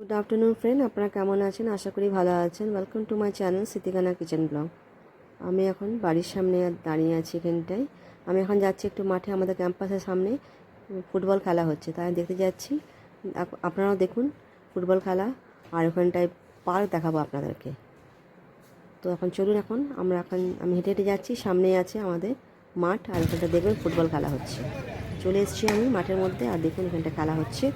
Good afternoon friend আপনারা কেমন আছেন? আশা করি ভালো আছেন। Welcome to my channel Sitikana kitchen blog আমি এখন বাড়ির সামনে দাঁড়িয়ে আছি এখানটায়। আমি এখন যাচ্ছি একটু মাঠে, আমাদের ক্যাম্পাসের সামনে। ফুটবল খেলা হচ্ছে, তাই দেখতে যাচ্ছি। আপনারাও দেখুন ফুটবল খেলা আর ওখানটায় পার্ক দেখাবো আপনাদেরকে। তো এখন চলুন এখন, আমরা এখন, আমি হেঁটে হেঁটে যাচ্ছি, সামনেই আছে আমাদের মাঠ আর ওখানটা দেখবেন ফুটবল খেলা হচ্ছে। চলে এসেছি আমি মাঠের মধ্যে আর দেখুন এখানটা খেলা হচ্ছে।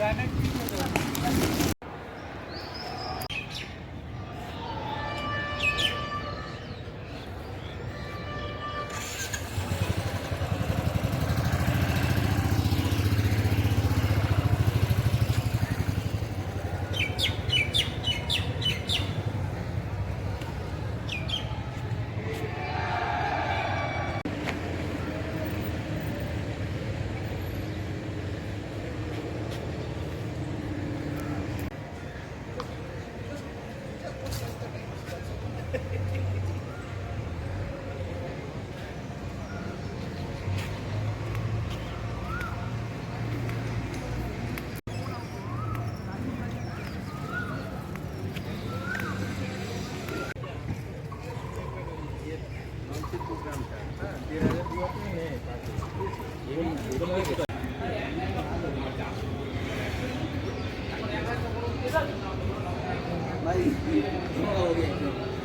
కనెక్టివిటీ 많이 돌아가오게